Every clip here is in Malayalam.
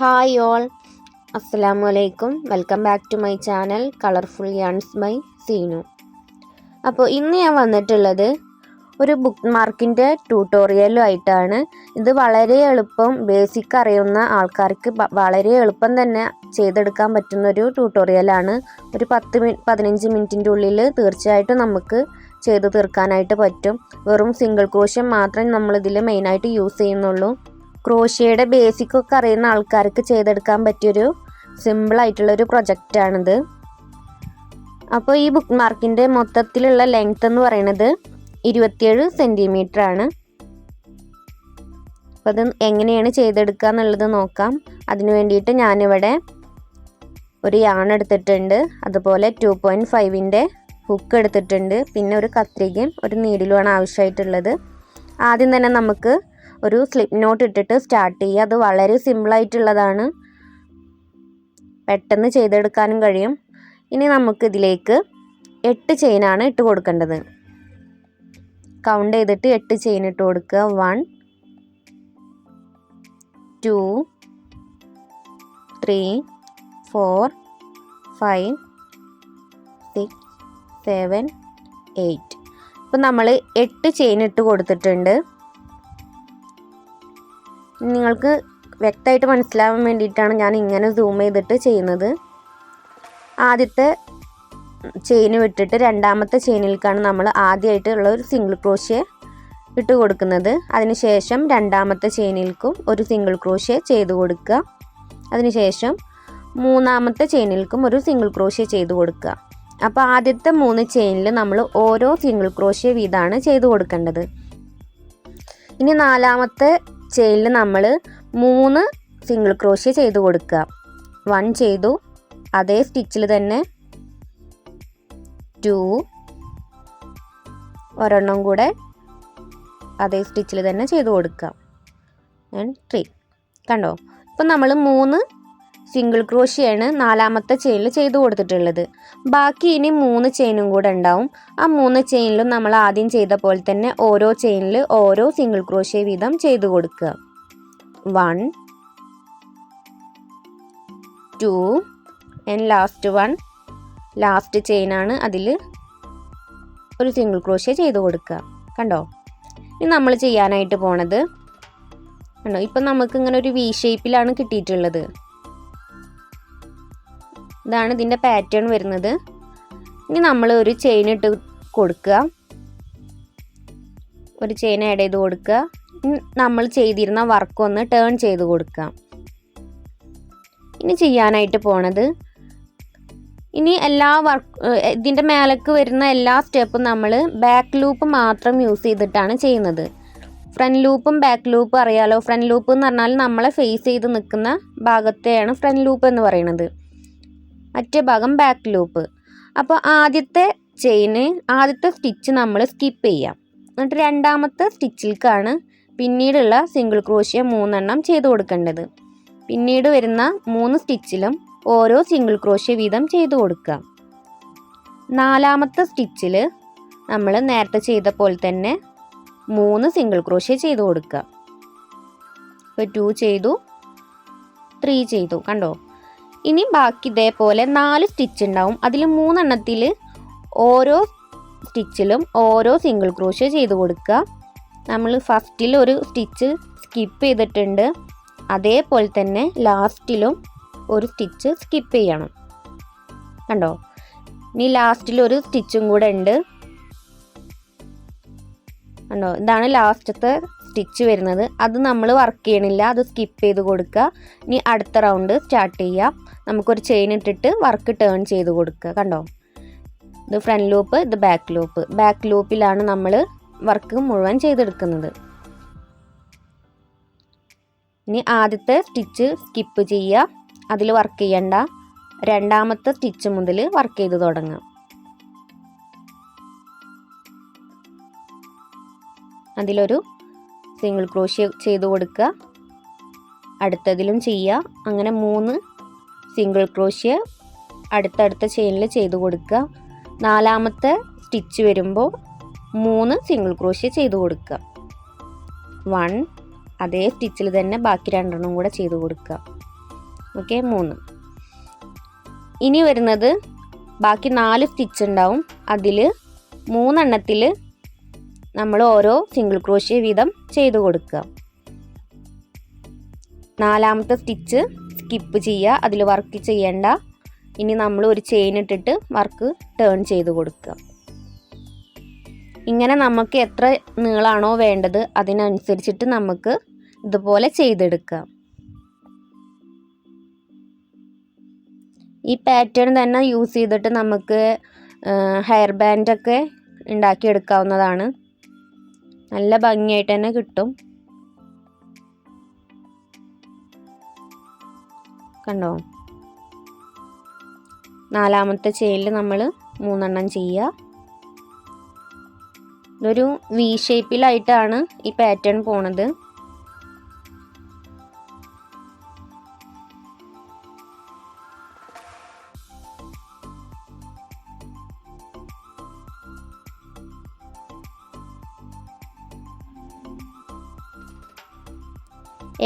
ഹായ് ഓൾ അസ്സലാമു അലൈക്കും welcome back to my channel colourful yarns my Seenu അപ്പോൾ ഇന്ന് ഞാൻ വന്നിട്ടുള്ളത് ഒരു ബുക്ക് മാർക്കിന്റെ ട്യൂട്ടോറിയലും ആയിട്ടാണ്. ഇത് വളരെ എളുപ്പം ബേസിക് അറിയുന്ന ആൾക്കാർക്ക് വളരെ എളുപ്പം തന്നെ ചെയ്തെടുക്കാൻ പറ്റുന്ന ഒരു ട്യൂട്ടോറിയലാണ് ഒരു പത്ത് മിനി പതിനഞ്ച് മിനിറ്റിന്റെ ഉള്ളിൽ തീർച്ചയായിട്ടും നമുക്ക് ചെയ്ത് തീർക്കാനായിട്ട് പറ്റും. വെറും സിംഗിൾ ക്രോഷ്യം മാത്രമേ നമ്മളിതിൽ മെയിനായിട്ട് യൂസ് ചെയ്യുന്നുള്ളൂ. ക്രോഷ്യയുടെ ബേസിക് ഒക്കെ അറിയുന്ന ആൾക്കാർക്ക് ചെയ്തെടുക്കാൻ പറ്റിയൊരു സിമ്പിൾ ആയിട്ടുള്ളൊരു പ്രൊജക്റ്റാണിത് അപ്പോൾ ഈ ബുക്ക് മാർക്കിന്റെ മൊത്തത്തിലുള്ള ലെങ്ത് എന്ന് പറയുന്നത് ഇരുപത്തിയേഴ് സെന്റിമീറ്റർ ആണ്. അപ്പോൾ അത് എങ്ങനെയാണ് ചെയ്തെടുക്കുക എന്നുള്ളത് നോക്കാം. അതിന് വേണ്ടിയിട്ട് ഞാനിവിടെ ഒരു യാൺ എടുത്തിട്ടുണ്ട്. അതുപോലെ ടു പോയിന്റ് ഫൈവിന്റെ ഹുക്ക് എടുത്തിട്ടുണ്ട്. പിന്നെ ഒരു കത്രികയും ഒരു നീഡിലുമാണ് ആവശ്യമായിട്ടുള്ളത്. ആദ്യം തന്നെ നമുക്ക് ഒരു സ്ലിപ്പ് നോട്ട് ഇട്ടിട്ട് സ്റ്റാർട്ട് ചെയ്യുക. അത് വളരെ സിമ്പിളായിട്ടുള്ളതാണ് പെട്ടെന്ന് ചെയ്തെടുക്കാനും കഴിയും. ഇനി നമുക്ക് ഇതിലേക്ക് എട്ട് ചെയിനാണ് ഇട്ട് കൊടുക്കേണ്ടത്. കൗണ്ട് ചെയ്തിട്ട് എട്ട് ചെയിൻ ഇട്ട് കൊടുക്കുക. One two three four five six seven eight ഇപ്പം നമ്മൾ എട്ട് ചെയിൻ ഇട്ട് കൊടുത്തിട്ടുണ്ട്. നിങ്ങൾക്ക് വ്യക്തമായിട്ട് മനസ്സിലാവാൻ വേണ്ടിയിട്ടാണ് ഞാൻ ഇങ്ങനെ സൂം ചെയ്തിട്ട് ചെയ്യുന്നത്. ആദ്യത്തെ ചെയിൻ വിട്ടിട്ട് രണ്ടാമത്തെ ചെയിനിലേക്കാണ് നമ്മൾ ആദ്യമായിട്ടുള്ള ഒരു സിംഗിൾ ക്രോഷ്യ ഇട്ട് കൊടുക്കുന്നത്. അതിനുശേഷം രണ്ടാമത്തെ ചെയിനിൽക്കും ഒരു സിംഗിൾ ക്രോഷ്യ ചെയ്ത് കൊടുക്കുക. അതിനുശേഷം മൂന്നാമത്തെ ചെയിനിൽക്കും ഒരു സിംഗിൾ ക്രോഷ്യ ചെയ്ത് കൊടുക്കുക. അപ്പോൾ ആദ്യത്തെ മൂന്ന് ചെയിനിൽ നമ്മൾ ഓരോ സിംഗിൾ ക്രോഷ്യ വീതമാണ് ചെയ്ത് കൊടുക്കേണ്ടത്. ഇനി നാലാമത്തെ ചെയിനിൽ നമ്മൾ മൂന്ന് സിംഗിൾ ക്രോഷ്യ ചെയ്ത് കൊടുക്കുക. വൺ ചെയ്തു. അതേ സ്റ്റിച്ചിൽ തന്നെ ടു ഒരെണ്ണം കൂടെ അതേ സ്റ്റിച്ചിൽ തന്നെ ചെയ്ത് കൊടുക്കുക. ആൻഡ് ത്രീ കണ്ടോ? ഇപ്പം നമ്മൾ മൂന്ന് സിംഗിൾ ക്രോഷിയാണ് നാലാമത്തെ ചെയിനിൽ ചെയ്തു കൊടുത്തിട്ടുള്ളത്. ബാക്കി ഇനി മൂന്ന് ചെയിനും കൂടെ ഉണ്ടാവും. ആ മൂന്ന് ചെയിനിലും നമ്മൾ ആദ്യം ചെയ്ത പോലെ തന്നെ ഓരോ ചെയിനിൽ ഓരോ സിംഗിൾ ക്രോഷ്യ വീതം ചെയ്തു കൊടുക്കുക. One two and last one last ചെയിനാണ് അതിൽ ഒരു സിംഗിൾ ക്രോഷ്യ ചെയ്ത് കൊടുക്കുക. കണ്ടോ? ഇനി നമ്മൾ ചെയ്യാനായിട്ട് പോണത്. കണ്ടോ? ഇപ്പം നമുക്ക് ഇങ്ങനെ ഒരു വി ഷേപ്പിലാണ് കിട്ടിയിട്ടുള്ളത്. ഇതാണ് ഇതിന്റെ പാറ്റേൺ വരുന്നത്. ഇനി നമ്മൾ ഒരു ചെയിൻ ഇട്ട് കൊടുക്കുക. ഒരു ചെയിൻ ആഡ് ചെയ്ത് കൊടുക്കുക. നമ്മൾ ചെയ്തിരുന്ന വർക്ക് ഒന്ന് ടേൺ ചെയ്ത് കൊടുക്കുക. ഇനി ചെയ്യാനായിട്ട് പോണത്. ഇനി എല്ലാ വർക്ക് ഇതിന്റെ മേലേക്ക് വരുന്ന എല്ലാ സ്റ്റെപ്പും നമ്മൾ ബാക്ക് ലൂപ്പ് മാത്രം യൂസ് ചെയ്തിട്ടാണ് ചെയ്യുന്നത്. ഫ്രണ്ട് ലൂപ്പും ബാക്ക് ലൂപ്പും അറിയാലോ? ഫ്രണ്ട് ലൂപ്പ് എന്ന് പറഞ്ഞാൽ നമ്മളെ ഫേസ് ചെയ്ത് നിൽക്കുന്ന ഭാഗത്തെയാണ് ഫ്രണ്ട് ലൂപ്പ് എന്ന് പറയുന്നത്. മറ്റേ ഭാഗം ബാക്ക് ലൂപ്പ് അപ്പോൾ ആദ്യത്തെ ചെയിന് ആദ്യത്തെ സ്റ്റിച്ച് നമ്മൾ സ്കിപ്പ് ചെയ്യാം. എന്നിട്ട് രണ്ടാമത്തെ സ്റ്റിച്ചിലേക്കാണ് പിന്നീടുള്ള സിംഗിൾ ക്രോഷ്യ മൂന്നെണ്ണം ചെയ്തു കൊടുക്കേണ്ടത്. പിന്നീട് വരുന്ന മൂന്ന് സ്റ്റിച്ചിലും ഓരോ സിംഗിൾ ക്രോഷ്യ വീതം ചെയ്തു കൊടുക്കുക. നാലാമത്തെ സ്റ്റിച്ചിൽ നമ്മൾ നേരത്തെ ചെയ്ത പോലെ തന്നെ മൂന്ന് സിംഗിൾ ക്രോഷ്യ ചെയ്തു കൊടുക്കുക. ഇപ്പോൾ ടു ചെയ്തു ത്രീ ചെയ്തു. കണ്ടോ? ഇനി ബാക്കി ഇതേപോലെ നാല് സ്റ്റിച്ച് ഉണ്ടാവും. അതിൽ മൂന്നെണ്ണത്തിൽ ഓരോ സ്റ്റിച്ചിലും ഓരോ സിംഗിൾ ക്രോഷ്യ ചെയ്ത് കൊടുക്കുക. നമ്മൾ ഫസ്റ്റിൽ ഒരു സ്റ്റിച്ച് സ്കിപ്പ് ചെയ്തിട്ടുണ്ട്. അതേപോലെ തന്നെ ലാസ്റ്റിലും ഒരു സ്റ്റിച്ച് സ്കിപ്പ് ചെയ്യണം. കണ്ടോ? ഇനി ലാസ്റ്റിൽ ഒരു സ്റ്റിച്ചും കൂടെ ഉണ്ട്. കണ്ടോ? ഇതാണ് ലാസ്റ്റത്തെ സ്റ്റിച്ച് വരുന്നത്. അത് നമ്മൾ വർക്ക് ചെയ്യണില്ല. അത് സ്കിപ്പ് ചെയ്ത് കൊടുക്കുക. ഇനി അടുത്ത റൗണ്ട് സ്റ്റാർട്ട് ചെയ്യുക. നമുക്കൊരു ചെയിൻ ഇട്ടിട്ട് വർക്ക് ടേൺ ചെയ്ത് കൊടുക്കുക. കണ്ടോ? ഇത് ഫ്രണ്ട് ലൂപ്പ് ഇത് ബാക്ക് ലൂപ്പ് ബാക്ക് ലൂപ്പിലാണ് നമ്മൾ വർക്ക് മുഴുവൻ ചെയ്തെടുക്കുന്നത്. ഇനി ആദ്യത്തെ സ്റ്റിച്ച് സ്കിപ്പ് ചെയ്യുക. അതിൽ വർക്ക് ചെയ്യണ്ട. രണ്ടാമത്തെ സ്റ്റിച്ച് മുതൽ വർക്ക് ചെയ്ത് തുടങ്ങാം അതിലൊരു സിംഗിൾ ക്രോഷ്യ ചെയ്ത് കൊടുക്കുക. അടുത്തതിലും ചെയ്യുക. അങ്ങനെ മൂന്ന് സിംഗിൾ ക്രോഷ്യ അടുത്തടുത്ത ചെയിനിൽ ചെയ്ത് കൊടുക്കുക. നാലാമത്തെ സ്റ്റിച്ച് വരുമ്പോൾ മൂന്ന് സിംഗിൾ ക്രോഷ്യ ചെയ്ത് കൊടുക്കുക. വൺ അതേ സ്റ്റിച്ചിൽ തന്നെ ബാക്കി രണ്ടെണ്ണം കൂടെ ചെയ്ത് കൊടുക്കുക. ഓക്കെ മൂന്ന്. ഇനി വരുന്നത് ബാക്കി നാല് സ്റ്റിച്ച് ഉണ്ടാവും. അതിൽ മൂന്നെണ്ണത്തിൽ നമ്മൾ ഓരോ സിംഗിൾ ക്രോഷ്യ വീതം ചെയ്തു കൊടുക്കുക. നാലാമത്തെ സ്റ്റിച്ച് സ്കിപ്പ് ചെയ്യുക. അതിൽ വർക്ക് ചെയ്യേണ്ട. ഇനി നമ്മൾ ഒരു ചെയിൻ ഇട്ടിട്ട് വർക്ക് ടേൺ ചെയ്ത് കൊടുക്കുക. ഇങ്ങനെ നമുക്ക് എത്ര നീളാണോ വേണ്ടത് അതിനനുസരിച്ചിട്ട് നമുക്ക് ഇതുപോലെ ചെയ്തെടുക്കാം ഈ പാറ്റേൺ തന്നെ യൂസ് ചെയ്തിട്ട് നമുക്ക് ഹെയർ ബാൻഡൊക്കെ ഉണ്ടാക്കിയെടുക്കാവുന്നതാണ്. നല്ല ഭംഗിയായിട്ട് തന്നെ കിട്ടും. കണ്ടോ? നാലാമത്തെ ചെയിനിൽ നമ്മൾ മൂന്നെണ്ണം ചെയ്യുക ഇതൊരു വി ഷേപ്പിലായിട്ടാണ് ഈ പാറ്റേൺ പോണത്.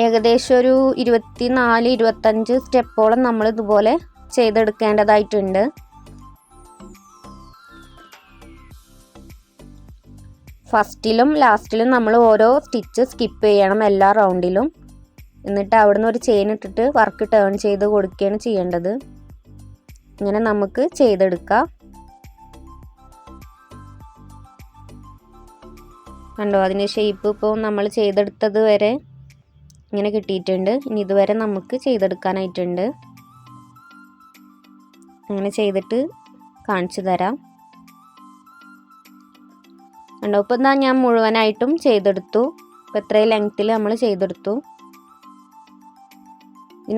ഏകദേശം ഒരു ഇരുപത്തി നാല് ഇരുപത്തഞ്ച് സ്റ്റെപ്പോളം നമ്മൾ ഇതുപോലെ ചെയ്തെടുക്കേണ്ടതായിട്ടുണ്ട്. ഫസ്റ്റിലും ലാസ്റ്റിലും നമ്മൾ ഓരോ സ്റ്റിച്ച് സ്കിപ്പ് ചെയ്യണം എല്ലാ റൗണ്ടിലും. എന്നിട്ട് അവിടുന്ന് ഒരു ചെയിൻ ഇട്ടിട്ട് വർക്ക് ടേൺ ചെയ്ത് കൊടുക്കുകയാണ് ചെയ്യേണ്ടത്. ഇങ്ങനെ നമുക്ക് ചെയ്തെടുക്കാം. കണ്ടോ അതിന്റെ ഷേപ്പ് ഇപ്പോൾ നമ്മൾ ചെയ്തെടുത്തത് വരെ ഇങ്ങനെ കിട്ടിയിട്ടുണ്ട്. ഇനി ഇതുവരെ നമുക്ക് ചെയ്തെടുക്കാനായിട്ടുണ്ട്. അങ്ങനെ ചെയ്തിട്ട് കാണിച്ചു തരാം. കണ്ടോ? ഇപ്പം എന്താ ഞാൻ മുഴുവനായിട്ടും ചെയ്തെടുത്തു. ഇപ്പം എത്രയും ലെങ്ത്തിൽ നമ്മൾ ചെയ്തെടുത്തു.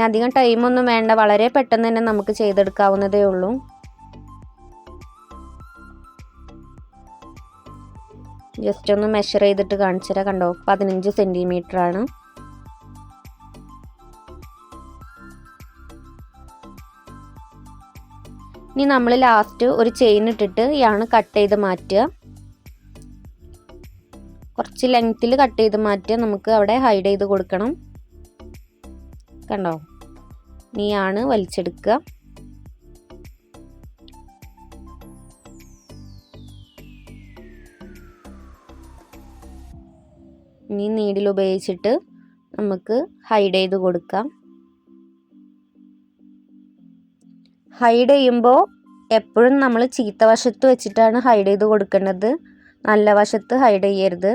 അധികം ടൈമൊന്നും വേണ്ട. വളരെ പെട്ടെന്ന് തന്നെ നമുക്ക് ചെയ്തെടുക്കാവുന്നതേ ഉള്ളൂ. ജസ്റ്റ് ഒന്ന് മെഷർ ചെയ്തിട്ട് കാണിച്ചു തരാം. കണ്ടോ? പതിനഞ്ച് സെന്റിമീറ്റർ ആണ്. ഇനി നമ്മൾ ലാസ്റ്റ് ഒരു ചെയിൻ ഇട്ടിട്ട് ഇയാണ് കട്ട് ചെയ്ത് മാറ്റുക. കുറച്ച് ലെങ്ത്തിൽ കട്ട് ചെയ്ത് മാറ്റുക നമുക്ക് അവിടെ ഹൈഡ് ചെയ്ത് കൊടുക്കണം. കണ്ടോ? നീയാണ് വലിച്ചെടുക്കുക. ഇനി നീഡിൽ ഉപയോഗിച്ചിട്ട് നമുക്ക് ഹൈഡ് ചെയ്ത് കൊടുക്കാം. ഹൈഡ് ചെയ്യുമ്പോൾ എപ്പോഴും നമ്മൾ ചീത്ത വശത്ത് വെച്ചിട്ടാണ് ഹൈഡ് ചെയ്ത് കൊടുക്കേണ്ടത് നല്ല വശത്ത് ഹൈഡ് ചെയ്യരുത്.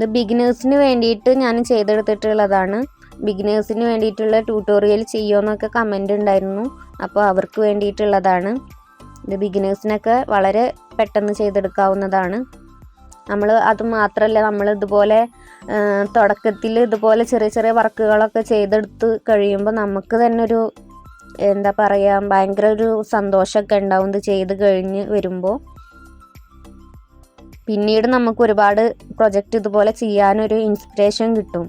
ഇത് ബിഗിനേഴ്സിന് വേണ്ടിയിട്ട് ഞാൻ ചെയ്തെടുത്തിട്ടുള്ളതാണ്. ബിഗിനേഴ്സിന് വേണ്ടിയിട്ടുള്ള ട്യൂട്ടോറിയൽ ചെയ്യുമെന്നൊക്കെ കമന്റ് ഉണ്ടായിരുന്നു. അപ്പോൾ അവർക്ക് വേണ്ടിയിട്ടുള്ളതാണ്. ഇത് ബിഗിനേഴ്സിനൊക്കെ വളരെ പെട്ടെന്ന് ചെയ്തെടുക്കാവുന്നതാണ്. നമ്മൾ അത് മാത്രമല്ല നമ്മൾ ഇതുപോലെ തുടക്കത്തിൽ ഇതുപോലെ ചെറിയ ചെറിയ വർക്കുകളൊക്കെ ചെയ്തെടുത്ത് കഴിയുമ്പോൾ നമുക്ക് തന്നെ ഒരു എന്താ പറയുക ഭയങ്കര ഒരു സന്തോഷമൊക്കെ ഉണ്ടാവും ഇത് ചെയ്ത് കഴിഞ്ഞ് വരുമ്പോൾ. പിന്നീട് നമുക്ക് ഒരുപാട് പ്രൊജക്റ്റ് ഇതുപോലെ ചെയ്യാനൊരു ഇൻസ്പിറേഷൻ കിട്ടും.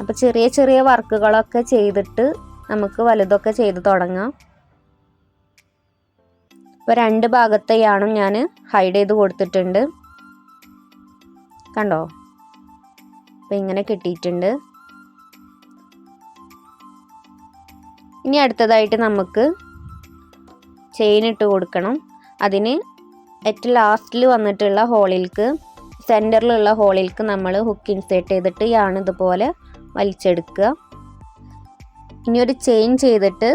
അപ്പോൾ ചെറിയ ചെറിയ വർക്കുകളൊക്കെ ചെയ്തിട്ട് നമുക്ക് വലുതൊക്കെ ചെയ്ത് തുടങ്ങാം. ഇപ്പോൾ രണ്ട് ഭാഗത്തെയാണ് ഞാൻ ഹൈഡ് ചെയ്ത് കൊടുത്തിട്ടുണ്ട്. കണ്ടോ? അപ്പം ഇങ്ങനെ കിട്ടിയിട്ടുണ്ട്. ഇനി അടുത്തതായിട്ട് നമുക്ക് ചെയിൻ ഇട്ട് കൊടുക്കണം. അതിന് ഏറ്റവും ലാസ്റ്റിൽ വന്നിട്ടുള്ള ഹോളിൽക്ക് സെന്ററിലുള്ള ഹോളിൽക്ക് നമ്മൾ ഹുക്ക് ഇൻസേർട്ട് ചെയ്തിട്ട് യാണ് ഇതുപോലെ വലിച്ചെടുക്കുക. ഇനി ഒരു ചെയിൻ ചെയ്തിട്ട്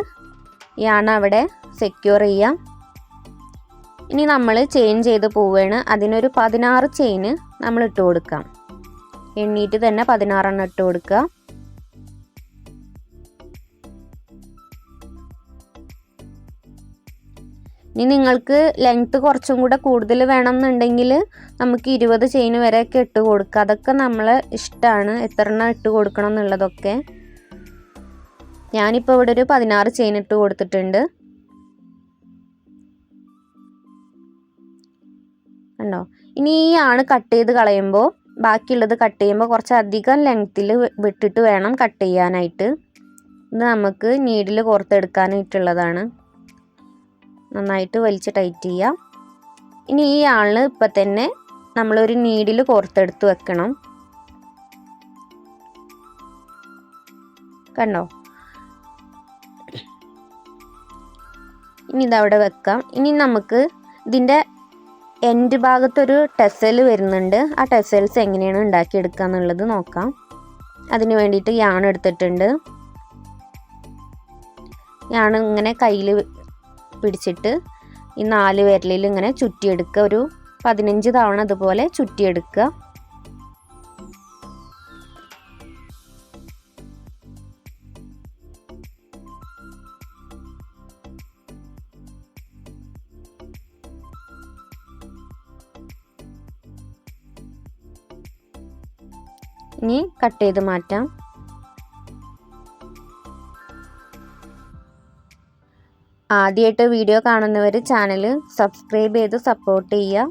യാണ് അവിടെ സെക്യൂർ ചെയ്യാം ഇനി നമ്മൾ ചെയിൻ ചെയ്ത് പോവുകയാണ് അതിനൊരു പതിനാറ് ചെയിന് നമ്മൾ ഇട്ട് കൊടുക്കാം. എണ്ണീറ്റ് തന്നെ പതിനാറെണ്ണം ഇട്ട് കൊടുക്കുക. ഇനി നിങ്ങൾക്ക് ലെങ്ത്ത് കുറച്ചും കൂടെ കൂടുതൽ വേണം എന്നുണ്ടെങ്കിൽ നമുക്ക് ഇരുപത് ചെയിൻ വരെയൊക്കെ ഇട്ട് കൊടുക്കുക അതൊക്കെ നമ്മളെ ഇഷ്ടമാണ് എത്ര എണ്ണം ഇട്ട് കൊടുക്കണം എന്നുള്ളതൊക്കെ. ഞാനിപ്പോൾ ഇവിടെ ഒരു പതിനാറ് ചെയിൻ ഇട്ട് കൊടുത്തിട്ടുണ്ട്. കണ്ടോ? ഇനി ഈ ആണ് കട്ട് ചെയ്ത് കളയുമ്പോൾ ബാക്കിയുള്ളത് കട്ട് ചെയ്യുമ്പോൾ കുറച്ചധികം ലെങ്ത്തിൽ വിട്ടിട്ട് വേണം കട്ട് ചെയ്യാനായിട്ട്. ഇത് നമുക്ക് നീഡിൽ കോർത്തെടുക്കാനായിട്ടുള്ളതാണ്. നന്നായിട്ട് വലിച്ച് ടൈറ്റ് ചെയ്യാം. ഇനി ഈ ആളിന് ഇപ്പം തന്നെ നമ്മളൊരു നീഡിൽ കോർത്തെടുത്ത് വെക്കണം. കണ്ടോ? ഇനി ഇതവിടെ വെക്കാം. ഇനി നമുക്ക് ഇതിന്റെ എൻഡ് ഭാഗത്തൊരു ടെസൽ വരുന്നുണ്ട്. ആ ടെസൽസ് എങ്ങനെയാണ് ഉണ്ടാക്കിയെടുക്കുക എന്നുള്ളത് നോക്കാം. അതിന് വേണ്ടിയിട്ട് യാണ് എടുത്തിട്ടുണ്ട്. യാണ് ഇങ്ങനെ കയ്യിൽ പിടിച്ചിട്ട് ഈ നാല് വിരലിൽ ഇങ്ങനെ ചുറ്റിയെടുക്കുക. ഒരു പതിനഞ്ച് തവണ അതുപോലെ ചുറ്റിയെടുക്കുക. ഇനി കട്ട് ചെയ്ത് മാറ്റാം. ആദ്യമായിട്ട് വീഡിയോ കാണുന്നവർ ചാനൽ സബ്സ്ക്രൈബ് ചെയ്ത് സപ്പോർട്ട് ചെയ്യുക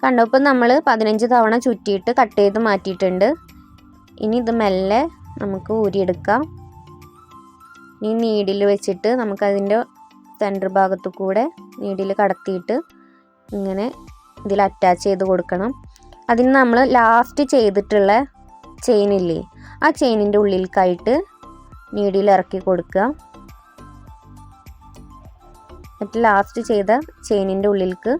കണ്ടപ്പോൾ നമ്മൾ പതിനഞ്ച് തവണ ചുറ്റിയിട്ട് കട്ട് ചെയ്ത് മാറ്റിയിട്ടുണ്ട്. ഇനി ഇത് മെല്ലെ നമുക്ക് ഊരിയെടുക്കാം. ഇനി നീഡിൽ വെച്ചിട്ട് നമുക്കതിന്റെ സെന്റർ ഭാഗത്തു കൂടെ നീഡിൽ കടത്തിയിട്ട് ഇങ്ങനെ ഇതിൽ അറ്റാച്ച് ചെയ്ത് കൊടുക്കണം. അതിന് നമ്മൾ ലാസ്റ്റ് ചെയ്തിട്ടുള്ള ചെയിനില്ലേ ആ ചെയിനിന്റെ ഉള്ളിലേക്കായിട്ട് നീഡിൽ ഇറക്കി കൊടുക്കുക. എന്നിട്ട് ലാസ്റ്റ് ചെയ്ത ചെയിനിന്റെ ഉള്ളിലേക്ക്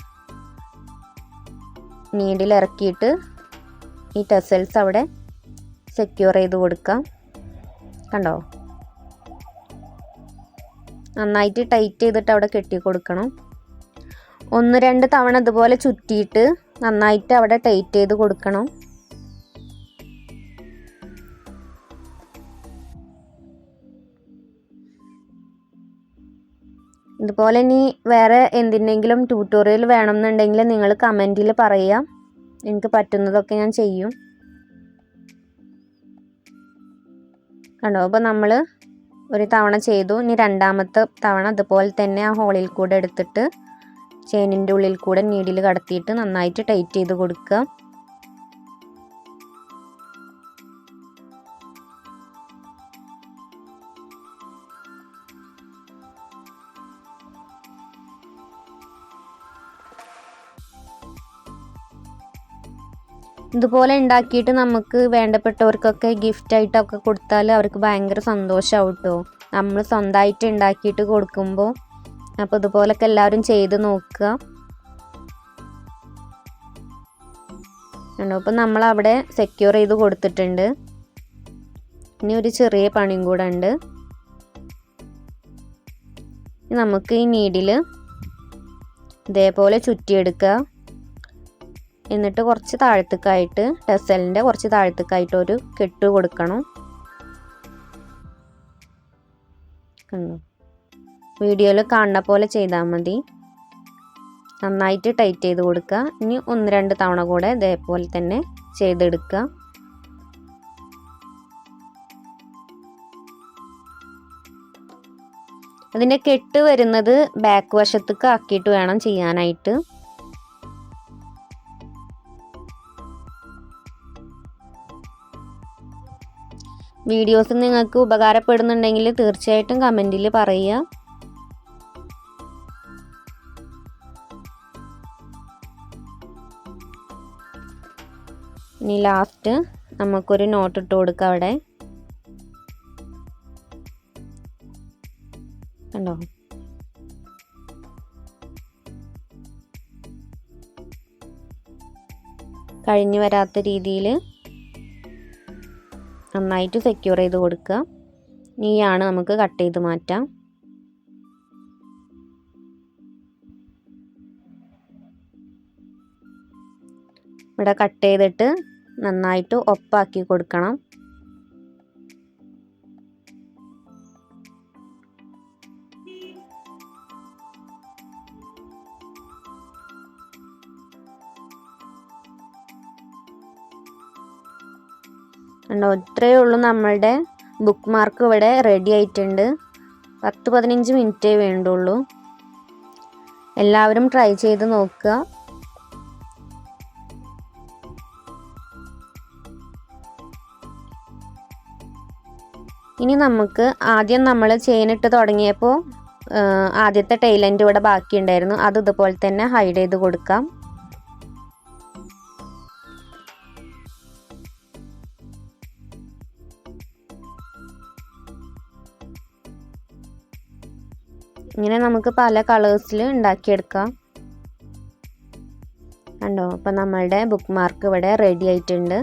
നീഡിൽ ഇറക്കിയിട്ട് ഈ ടെസൽസ് അവിടെ സെക്യൂർ ചെയ്ത് കൊടുക്കാം. കണ്ടോ? നന്നായിട്ട് ടൈറ്റ് ചെയ്തിട്ട് അവിടെ കെട്ടി കൊടുക്കണം. ഒന്ന് രണ്ട് തവണ ഇതുപോലെ ചുറ്റിയിട്ട് നന്നായിട്ട് അവിടെ ടൈറ്റ് ചെയ്ത് കൊടുക്കണം. ഇതുപോലെ ഇനി വേറെ എന്തിനെങ്കിലും ട്യൂട്ടോറിയൽ വേണമെന്നുണ്ടെങ്കിൽ നിങ്ങൾ കമന്റിൽ പറയുക. എനിക്ക് പറ്റുന്നതൊക്കെ ഞാൻ ചെയ്യും. കണ്ടോ? അപ്പോൾ നമ്മൾ ഒരു തവണ ചെയ്തു. ഇനി രണ്ടാമത്തെ തവണ അതുപോലെ തന്നെ ആ ഹോളിൽ കൂടെ എടുത്തിട്ട് ചെയിനിന്റെ ഉള്ളിൽ കൂടെ നീഡിൽ കടത്തിയിട്ട് നന്നായിട്ട് ടൈറ്റ് ചെയ്ത് കൊടുക്കുക. ഇതുപോലെ ഉണ്ടാക്കിയിട്ട് നമുക്ക് വേണ്ടപ്പെട്ടവർക്കൊക്കെ ഗിഫ്റ്റ് ആയിട്ടൊക്കെ കൊടുത്താൽ അവർക്ക് ഭയങ്കര സന്തോഷമാവും കേട്ടോ നമ്മൾ സ്വന്തമായിട്ട് ഉണ്ടാക്കിയിട്ട് കൊടുക്കുമ്പോൾ അപ്പോൾ ഇതുപോലൊക്കെ എല്ലാവരും ചെയ്ത് നോക്കുക. അപ്പം നമ്മളവിടെ സെക്യൂർ ചെയ്ത് കൊടുത്തിട്ടുണ്ട്. ഇനി ഒരു ചെറിയ പണിയും കൂടെ ഉണ്ട്. നമുക്ക് ഈ നീഡിൽ ഇതേപോലെ ചുറ്റിയെടുക്കുക. എന്നിട്ട് കുറച്ച് താഴത്തേക്കായിട്ട് ടെസലിന്റെ കുറച്ച് താഴത്തേക്കായിട്ട് ഒരു കെട്ട് കൊടുക്കണം. കണ്ടോ? വീഡിയോയിൽ കാണുന്ന പോലെ ചെയ്താൽ മതി. നന്നായിട്ട് ടൈറ്റ് ചെയ്ത് കൊടുക്കുക. ഇനി ഒന്ന് രണ്ട് തവണ കൂടെ ഇതേപോലെ തന്നെ ചെയ്തെടുക്കുക. അതിന്റെ കെട്ട് വരുന്നത് ബാക്ക് വശത്തേക്ക് ആക്കിയിട്ട് വേണം ചെയ്യാനായിട്ട്. വീഡിയോസ് നിങ്ങൾക്ക് ഉപകാരപ്പെടുന്നുണ്ടെങ്കിൽ തീർച്ചയായിട്ടും കമന്റിൽ പറയുക. ഇനി ലാസ്റ്റ് നമുക്കൊരു നോട്ട് ഇട്ട് കൊടുക്കാം അവിടെ. കണ്ടോ? കഴിഞ്ഞു വരാത്ത രീതിയിൽ നന്നായിട്ട് സെക്യൂർ ചെയ്ത് കൊടുക്കുക. നീയാണ് നമുക്ക് കട്ട് ചെയ്ത് മാറ്റാം. ഇവിടെ കട്ട് ചെയ്തിട്ട് നന്നായിട്ട് ഒപ്പാക്കി കൊടുക്കണം. കണ്ടോ? ഇത്രയേ ഉള്ളൂ നമ്മളുടെ ബുക്ക് മാർക്ക് ഇവിടെ റെഡി ആയിട്ടുണ്ട്. പത്ത് പതിനഞ്ച് മിനിറ്റേ വേണ്ടുള്ളൂ. എല്ലാവരും ട്രൈ ചെയ്ത് നോക്കുക. ഇനി നമുക്ക് ആദ്യം നമ്മൾ ചെയിനിട്ട് തുടങ്ങിയപ്പോൾ ആദ്യത്തെ ടൈലന്റ് ഇവിടെ ബാക്കിയുണ്ടായിരുന്നു. അത് ഇതുപോലെ തന്നെ ഹൈഡ് ചെയ്ത് കൊടുക്കാം. നമുക്ക് പല കളേഴ്സിൽ ഉണ്ടാക്കിയെടുക്കാം. കണ്ടോ? അപ്പം നമ്മളുടെ ബുക്ക് മാർക്ക് ഇവിടെ റെഡി ആയിട്ടുണ്ട്.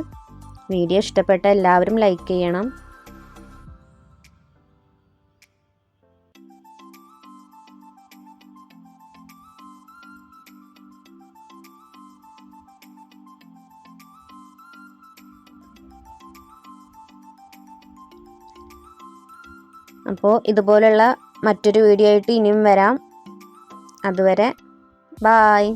വീഡിയോ ഇഷ്ടപ്പെട്ട എല്ലാവരും ലൈക്ക് ചെയ്യണം. അപ്പോൾ ഇതുപോലുള്ള മറ്റൊരു വീഡിയോ ആയിട്ട് ഇനിയും വരാം. അതുവരെ ബായ്